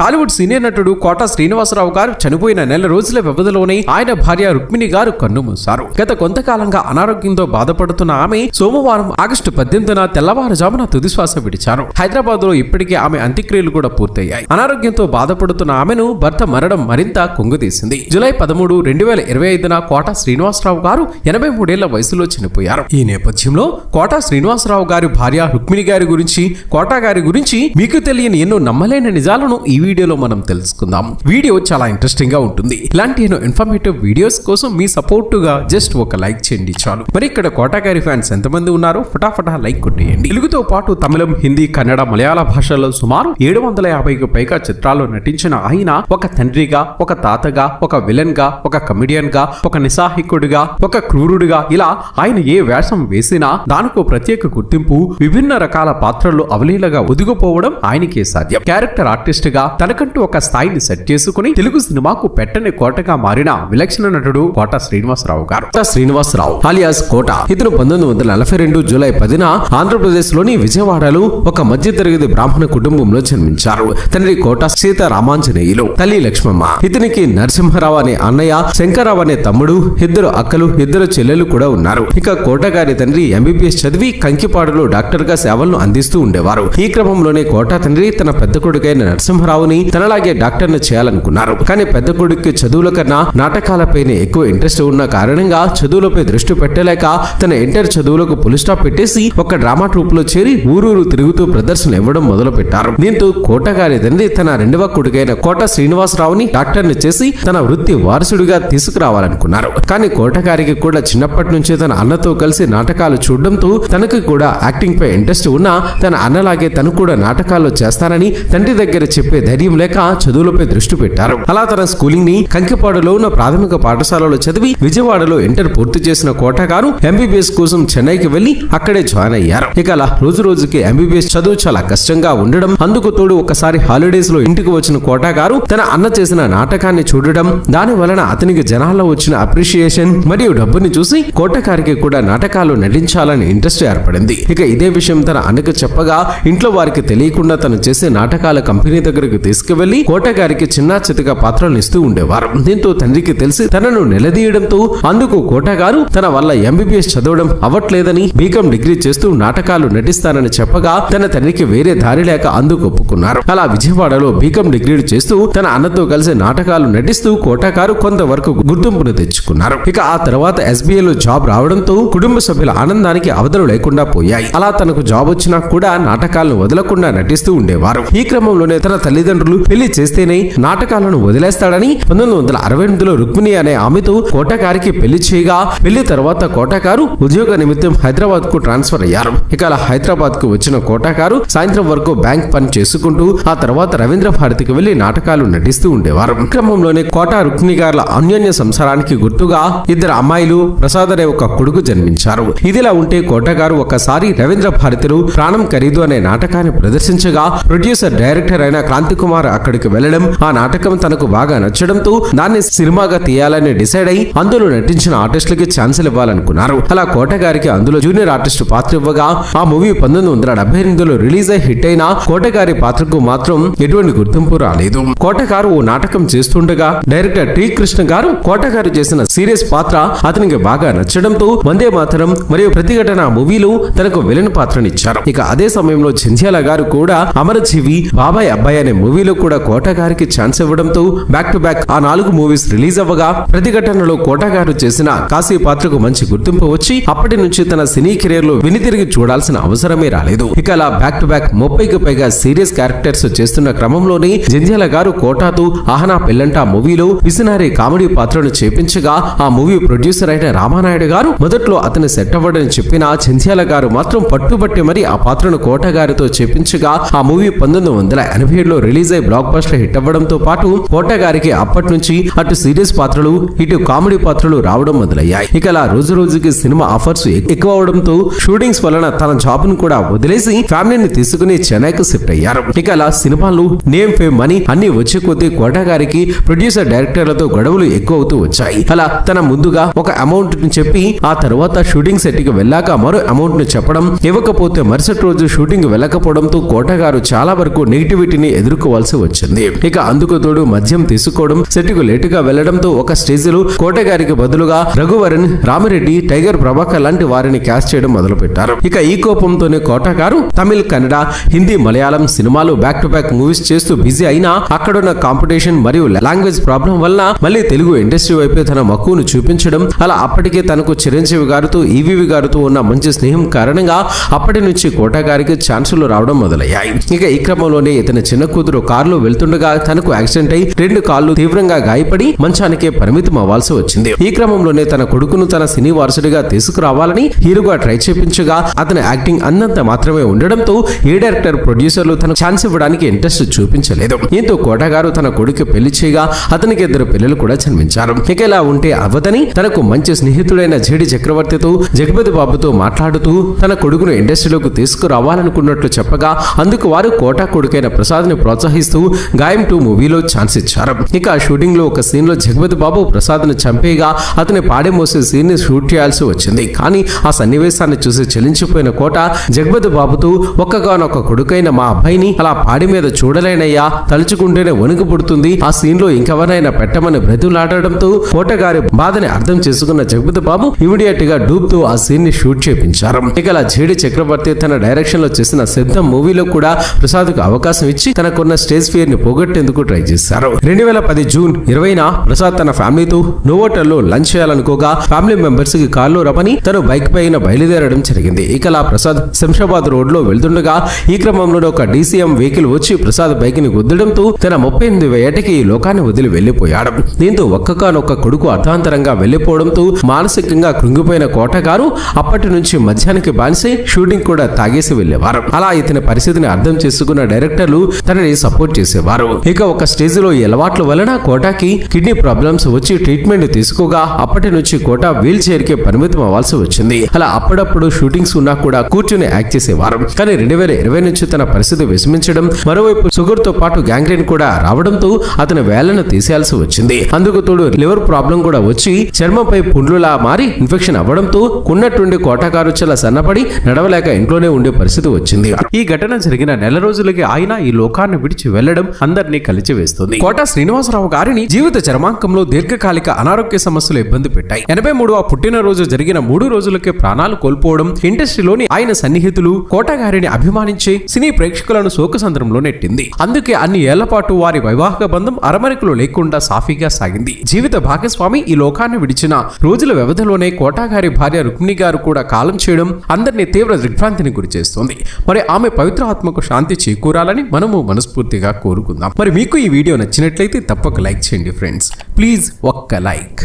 Tollywood senior నటుడు కోట శ్రీనివాసరావు గారు చనిపోయిన నెల రోజుల వ్యవధిలోనే ఆయన భార్య రుక్మిణి గారు కన్నుమూశారు గత కొంతకాలంగా అనారోగ్యంతో బాధపడుతున్న ఆమె సోమవారం ఆగస్టు పద్దెనిమిదిన తెల్లవారుజామున తుదిశ్వాస విడిచారు. హైదరాబాద్లో ఇప్పటికే ఆమె అంత్యక్రియలు కూడా పూర్తయ్యాయి. అనారోగ్యంతో బాధపడుతున్న ఆమెను భర్త మరణం మరింత కొంగుతీసింది జూలై పదమూడు రెండు వేల ఇరవై ఐదున కోట శ్రీనివాసరావు గారు ఎనభై మూడేళ్ళ వయసులో చనిపోయారు. ఈ నేపథ్యంలో కోట శ్రీనివాసరావు గారి భార్య రుక్మిణి గారి గురించి కోట గారి గురించి మీకు తెలియని ఎన్నో నమ్మలేని నిజాలను ఈ వీడియోలో మనం తెలుసుకుందాం. వీడియో చాలా ఇంట్రెస్టింగ్గా ఉంటుంది. ఇలాంటి ఎన్నో ఇన్ఫర్మేటివ్ వీడియోస్ కోసం మీ సపోర్ట్గా జస్ట్ ఒక లైక్ చేయండి చాలు. మరి ఇక్కడ కోటాగారి ఫ్యాన్స్ ఎంతమంది ఉన్నారో ఫటాఫటా లైక్ కొట్టేయండి. తెలుగుతో పాటు తమిళం హిందీ కన్నడ మలయాళ భాషల్లో సుమారు ఏడు వందల యాభైకి పైగా చిత్రాల్లో నటించిన ఆయన ఒక తండ్రిగా ఒక తాతగా ఒక విలన్గా ఒక కమిడియన్గా ఒక నిస్సాహికుడిగా ఒక క్రూరుడిగా ఇలా ఆయన ఏ వేషం వేసినా దానికో ప్రత్యేక గుర్తింపు విభిన్న రకాల పాత్రలు అవలీలగా ఒదిగిపోవడం ఆయనకే సాధ్యం. క్యారెక్టర్ ఆర్టిస్ట్గా తనకంటూ ఒక స్థాయిని సెట్ చేసుకుని తెలుగు సినిమాకు పెట్టని కోటగా మారిన విలక్షణ నటుడు కోట శ్రీనివాసరావు గారు. కోట శ్రీనివాసరావు అలియాస్ కోట ఇతను పంతొమ్మిది వందల నలభై రెండు జూలై పదిన ఆంధ్రప్రదేశ్లోని విజయవాడలో ఒక మధ్యతరగతి బ్రాహ్మణ కుటుంబంలో జన్మించారు. తండ్రి కోట సీతారామాంజనేయులు తల్లి లక్ష్మమ్మ ఇతనికి నరసింహరావు అనే అన్నయ్య శంకరరావు అనే తమ్ముడు ఇద్దరు అక్కలు ఇద్దరు చెల్లెలు కూడా ఉన్నారు. ఇక కోట గారి తండ్రి ఎంబీబీఎస్ చదివి కంకిపాడులో డాక్టర్గా సేవలను అందిస్తూ ఉండేవారు. ఈ క్రమంలోనే కోట తండ్రి తన పెద్ద కొడుకైన నరసింహరావుని తనలాగే డాక్టర్ను చేయాలనుకున్నారు. కానీ పెద్ద కొడుక్కి చదువుల కన్నా నాటకాలపైనే ఎక్కువ ఇంట్రెస్ట్ ఉన్న కారణంగా చదువులపై దృష్టి పెట్టలేక తన ఇంటర్ చదువులకు పులి స్టాప్ పెట్టేసి ఒక డ్రామా ట్రూప్లో చేరి ఊరూరు తిరుగుతూ ప్రదర్శన ఇవ్వడం మొదలు పెట్టారు దీంతో కోట గారి తండ్రి తన రెండవ కొడుకైన కోట శ్రీనివాసరావుని డాక్టర్ని చేసి తన వృత్తి వారసుడిగా తీసుకురావాలనుకున్నారు. కానీ కోటగారికి కూడా చిన్నప్పటి నుంచి తన అన్నతో కలిసి నాటకాలు చూడడంతో తనకు కూడా యాక్టింగ్ పై ఇంట్రెస్ట్ ఉన్నా తన అన్నలాగే తను కూడా నాటకాల్లో చేస్తానని తండ్రి దగ్గర చెప్పే ధైర్యం లేక చదువులపై దృష్టి పెట్టారు. అలా తన స్కూలింగ్ని కంకిపాడులో ఉన్న ప్రాథమిక పాఠశాలలో చదివి విజయవాడలో ఇంటర్ పూర్తి చేసిన కోట గారు ఎంబీబీఎస్ కోసం చెన్నైకి వెళ్ళి అక్కడే జాయిన్ అయ్యారు. ఇక అలా రోజు రోజుకి ఎంబీబీఎస్ చదువు చాలా కష్టంగా ఉండడం అందుకు తోడు ఒకసారి హాలిడేస్లో ఇంటికి వచ్చిన కోట గారు తన అన్న చేసిన నాటకాన్ని చూడడం దాని వలన అతనికి జనాల్లో వచ్చిన అప్రిషియేషన్ మరియు డబ్బుని చూసి కోట గారికి కూడా నాటకాలు నటించాలని ఇంట్రెస్ట్ ఏర్పడింది. ఇక ఇదే విషయం తన అన్నకు చెప్పగా ఇంట్లో వారికి తెలియకుండా తను చేసే నాటకాల కంపెనీ దగ్గరకు తీసుకువెళ్ళి కోటగారికి చిన్న చితక పాత్రలు ఇస్తూ ఉండేవారు. దీంతో తండ్రికి తెలిసి తనను నిలదీయడంతో అందుకు కోటగారు తన వల్ల ఎంబీబీఎస్ చదవడం అవ్వట్లేదని బీకాం డిగ్రీ చేస్తూ నాటకాలు నటిస్తానని చెప్పగా తన తండ్రికి వేరే దారి లేక అందుకు ఒప్పుకున్నారు. అలా విజయవాడలో బీకాం డిగ్రీలు చేస్తూ తన అన్నతో కలిసి నాటకాలు నటిస్తూ కోటగారు కొంతవరకు గుర్తింపును తెచ్చుకున్నారు. ఇక ఆ తర్వాత ఎస్బీఐ లో జాబ్ రావడంతో కుటుంబ సభ్యుల ఆనందానికి అవధులు లేకుండా పోయాయి. అలా తనకు జాబ్ వచ్చినా కూడా నాటకాలను వదలకుండా నటిస్తూ ఉండేవారు. ఈ క్రమంలోనే తన తల్లిదండ్రులు పెళ్ళి చేస్తేనే నాటకాలను వదిలేస్తాడని పంతొమ్మిది వందల అరవై ఎనిమిదిలో రుక్మిణి అనే ఆమెతో కోటకారికి పెళ్ళి చేయగా పెళ్ళి తర్వాత కోటకారు ఉద్యోగ నిమిత్తం హైదరాబాద్కు ట్రాన్స్ఫర్ అయ్యారు. ఇక అలా హైదరాబాద్కు వచ్చిన కోటకారు సాయంత్రం వరకు బ్యాంక్ పని చేసుకుంటూ ఆ తర్వాత రవీంద్ర భారతికి వెళ్ళి నాటకాలు నటిస్తూ ఉండేవారు. క్రమంలోనే కోట రుక్మిణి గారుల అన్యోన్య సంసారానికి గుర్తుగా ఇద్దరు అమ్మాయిలు ప్రసాద్ అనే ఒక కొడుకు జన్మించారు. ఇదిలా ఉంటే కోటగారు ఒకసారి రవీంద్ర భారతిలో ప్రాణం ఖరీదు అనే నాటకాన్ని ప్రదర్శించగా ప్రొడ్యూసర్ డైరెక్టర్ అయిన క్రాంతి కుమార్ అక్కడికి వెళ్ళడం ఆ నాటకం తనకు బాగా నచ్చడంతో దాన్ని సినిమాగా తీయాలని డిసైడ్ అయి అందులో నటించిన ఆర్టిస్టులకి ఛాన్సులు ఇవ్వాలనుకున్నారు. అలా కోట గారికి అందులో జూనియర్ ఆర్టిస్ట్ పాత్ర ఇవ్వగా ఆ మూవీ పంతొమ్మిది వందల డెబ్బై ఎనిమిదిలో రిలీజ్ అయి హిట్ అయిన కోటగారి పాత్రకు మాత్రం ఎటువంటి గుర్తింపు రాలేదు. కోటగారు ఓ నాటకం చేస్తుండగా డైరెక్టర్ టి కృష్ణ గారు కోటగారు చేసిన సీరియస్ పాత్ర అతనికి బాగా నచ్చడంతో వందే మాతరం మరియు ప్రతిఘటన మూవీలో తనకు విలన్ పాత్రనిచ్చారు. ఇక అదే సమయంలో చింధ్యాల గారు కూడా అమరజీవి బాబాయ్ అబ్బాయి అనే మూవీలో కూడా కోటగారికి ఛాన్స్ ఇవ్వడంతో బ్యాక్ టు బ్యాక్ ఆ నాలుగు మూవీస్ రిలీజ్ అవ్వగా ప్రతిఘటనలో కోటగారు చేసిన కాశీ పాత్రకు మంచి గుర్తింపు వచ్చి అప్పటి నుంచి తన సినీ కెరీర్లో వినితిరిగి చూడాల్సిన అవసరమే రాలేదు. ఇక అలా బ్యాక్ టు బ్యాక్ ముప్పైకి పైగా సీరియస్ క్యారెక్టర్స్ చేస్తున్న క్రమంలోనే జంధ్యాల గారు కోటాతో ఆహనా పెల్లంట మూవీలో పిసినారి కామెడీ పాత్రను చేపించగా ఆ మూవీ ప్రొడ్యూసర్ అయిన రామానాయుడు గారు మొదట్లో అతని సెట్ అవ్వడని చెప్పిన జంధ్యాల గారు మాత్రం పట్టుబట్టి మరి ఆ పాత్రను కోట గారితో చేపించగా ఆ మూవీ పంతొమ్మిది వందల ఎనభై ఏడులో రిలీజ్ అయి బ్లాక్ బస్టర్ హిట్ అవ్వడంతో పాటు కోట గారికి అప్పటి నుంచి అటు సీరియస్ పాత్రలు ఇటు కామెడీ పాత్రలు రావడం మొదలయ్యాయి. ఇక అలా రోజు రోజుకి సినిమా ఆఫర్స్ ఎక్కువ అవడంతో షూటింగ్స్ వలన తన జాబ్ను కూడా వదిలేసి ఫ్యామిలీని తీసుకుని చెన్నైకి షిఫ్ట్ అయ్యారు. ఇక అలా సినిమాలు నేమ్ ఫేమ్ మనీ అన్ని వచ్చే కొద్దీ కోట గారికి ప్రొడ్యూసర్ డైరెక్టర్లతో గొడవలు ఎక్కువ అవుతూ వచ్చాయి. అలా తన ముందుగా ఒక అమౌంట్ని చెప్పి ఆ తర్వాత షూటింగ్ సెట్కి వెళ్ళాక మరో అమౌంట్ను చెప్పడం ఇవ్వకపోతే మరుసటి రోజు షూటింగ్ వెళ్ళకపోవడంతో కోట గారు చాలా వరకు నెగిటివిటీని ఎదుర్కో ఎదుర్కోవాల్సి వచ్చింది. ఇక అందుకు తోడు మద్యం తీసుకోవడం సెట్కు లేటుగా వెళ్ళడంతో ఒక స్టేజ్లో కోట గారికి బదులుగా రఘువరన్ రామిరెడ్డి టైగర్ ప్రభాకర్ లాంటి వారిని క్యాస్ట్ చేయడం మొదలు పెట్టారు ఇక ఈ కోపంతోనే కోట గారు తమిళ్ కన్నడ హిందీ మలయాళం సినిమాలు బ్యాక్ టు బ్యాక్ మూవీస్ చేస్తూ బిజీ అయినా అక్కడున్న కాంపిటీషన్ మరియు లాంగ్వేజ్ ప్రాబ్లం వల్ల మళ్ళీ తెలుగు ఇండస్ట్రీ వైపే తన మక్కువను చూపించడం అలా అప్పటికే తనకు చిరంజీవి గారితో ఈవీవి గారితో ఉన్న మంచి స్నేహం కారణంగా అప్పటి నుంచి కోట గారికి ఛాన్సులు రావడం మొదలయ్యాయి. ఇక ఈ క్రమంలోనే ఇతని చిన్న కూతురు కారులో వెళ్తుండగా తనకు యాక్సిడెంట్ అయి రెండు కాళ్ళు తీవ్రంగా గాయపడి మంచానికే పరిమితం అవ్వాల్సి వచ్చింది. ఈ క్రమంలోనే తన కొడుకును తన సినీ వారసుడిగా తీసుకురావాలని హీరోగా ట్రై చేపించగా అతని యాక్టింగ్ అన్నంత మాత్రమే ఉండడంతో ఏ డైరెక్టర్ ప్రొడ్యూసర్లు తన ఛాన్స్ ఇవ్వడానికి ఇంట్రెస్ట్ చూపించలేదు. దీంతో కోట గారు తన కొడుకు పెళ్ళి చేయగా అతనికి ఇద్దరు పిల్లలు కూడా జన్మించారు. ఇక ఇలా ఉంటే అవ్వదని తనకు మంచి స్నేహితుడైన జేడి చక్రవర్తితో జగపతి బాబుతో మాట్లాడుతూ తన కొడుకును ఇండస్ట్రీలోకి తీసుకురావాలనుకున్నట్లు చెప్పగా అందుకు వారు కోట కొడుకైన ప్రసాద్ని ప్రోత్సహిస్తూ గాయం టూ మూవీలో ఛాన్స్ ఇచ్చారు. ఇక షూటింగ్లో ఒక సీన్లో జగపతి బాబు ప్రసాద్ను చంపేగా అతని పాడే మోసే సీన్ని షూట్ చేయాల్సి వచ్చింది. కానీ ఆ సన్నివేశాన్ని చూసి చెలించిపోయిన కోట జగపతి బాబుతో ఒక్కగానొక్క కొడుకైన మా అబ్బాయిని అలా పాడి మీద చూడలేనయ్యా తలుచుకుంటేనే వణుకు పుడుతుంది. ఆ సీన్లో ఇంకెవరైనా పెట్టమని బ్రతులాడడంతో కోట గారి బాధని అర్థం చేసుకున్న జగపతి బాబు ఇమీడియట్గా డూబ్తో ఆ సీన్ని షూట్ చేపించారు. ఇక అలా జేడి చక్రవర్తి తన డైరెక్షన్లో చేసిన సిద్ధం మూవీలో కూడా ప్రసాద్కు అవకాశం ఇచ్చి తనకున్న స్టేజ్ ఫియర్ని పోగొట్టేందుకు ట్రై చేశారు. రెండు వేల పది జూన్ ఇరవైన ప్రసాద్ తన ఫ్యామిలీతో నోవోటల్లో లంచ్ చేయాలనుకోగా ఫ్యామిలీ మెంబర్స్కి కారులో రమని తను బైక్ పైన బయలుదేరడం జరిగింది. ఇకలా ప్రసాద్ శంషాబాద్ రోడ్లో వెళ్తుండగా ఈ క్రమంలో ఒక డీసీఎం వెహికల్ వచ్చి ప్రసాద్ బైక్ని గుద్దడంతో తన ముప్పై ఎనిమిది ఏటకి ఈ లోకాన్ని వదిలి వెళ్ళిపోయాడు దీంతో ఒక్కగానొక్క కొడుకు అర్థాంతరంగా వెళ్ళిపోవడంతో మానసికంగా కృంగిపోయిన కోటగారు అప్పటి నుంచి మధ్యానికి బానిసి షూటింగ్ కూడా తాగేసి వెళ్ళేవారు అలా ఇతని పరిస్థితిని అర్థం చేసుకున్న డైరెక్టర్లు తనని సపోర్ట్ చేసేవారు. ఇక ఒక స్టేజ్లో ఈ అలవాట్ల వలన కోటాకి కిడ్నీ ప్రాబ్లమ్స్ వచ్చి ట్రీట్మెంట్ తీసుకోగా అప్పటి నుంచి కోటా వీల్ చైర్కి పరిమితం అవ్వాల్సి వచ్చింది. అలా అప్పుడప్పుడు షూటింగ్స్ ఉన్నా కూడా కూర్చుని యాక్ట్ చేసేవారు. కానీ రెండు వేల ఇరవై నుంచి తన పరిస్థితి విషమించడం మరోవైపు షుగర్తో పాటు గ్యాంగ్రీన్ కూడా రావడంతో అతని వేళ్ళను తీసేయాల్సి వచ్చింది. అందుకు తోడు లివర్ ప్రాబ్లం కూడా వచ్చి చర్మంపై పుండ్లులా మారి ఇన్ఫెక్షన్ అవ్వడంతో ఉన్నట్టుండి కోటకారు చాలా సన్నపడి నడవలేక ఇంట్లోనే ఉండే పరిస్థితి వచ్చింది. ఈ ఘటన జరిగిన నెల రోజులకి ఆయన ఈ లోకాన్ని విడిచి వెళ్ళడం అందరినీ కలిచివేస్తుంది కోట శ్రీనివాసరావు గారిని జీవిత చరమాంకంలో దీర్ఘకాలిక అనారోగ్య సమస్యలు ఇబ్బంది పెట్టాయి. ఎనభై మూడవ పుట్టినరోజు జరిగిన మూడు రోజులకే ప్రాణాలు కోల్పోవడం ఇండస్ట్రీలోని ఆయన సన్నిహితులు కోట గారిని అభిమానించే సినీ ప్రేక్షకులను శోకసంద్రంలో నెట్టింది. అందుకే అన్ని ఏళ్ళ పాటు వారి వైవాహిక బంధం అరమరికలు లేకుండా సాఫీగా సాగింది. జీవిత భాగస్వామి ఈ లోకాన్ని విడిచిన రోజుల వ్యవధిలోనే కోటా గారి భార్య రుక్మిణి గారు కూడా కాలం చేయడం అందరినీ తీవ్ర దిగ్భ్రాంతిని గురిచేస్తోంది. మరి ఆమె పవిత్ర ఆత్మకు శాంతి చేకూరాలని మనము మనస్ఫూర్తిగా కోరుకుందాం. మరి మీకు ఈ వీడియో నచ్చినట్లయితే తప్పక లైక్ చేయండి ఫ్రెండ్స్. ప్లీజ్ ఒక్క లైక్.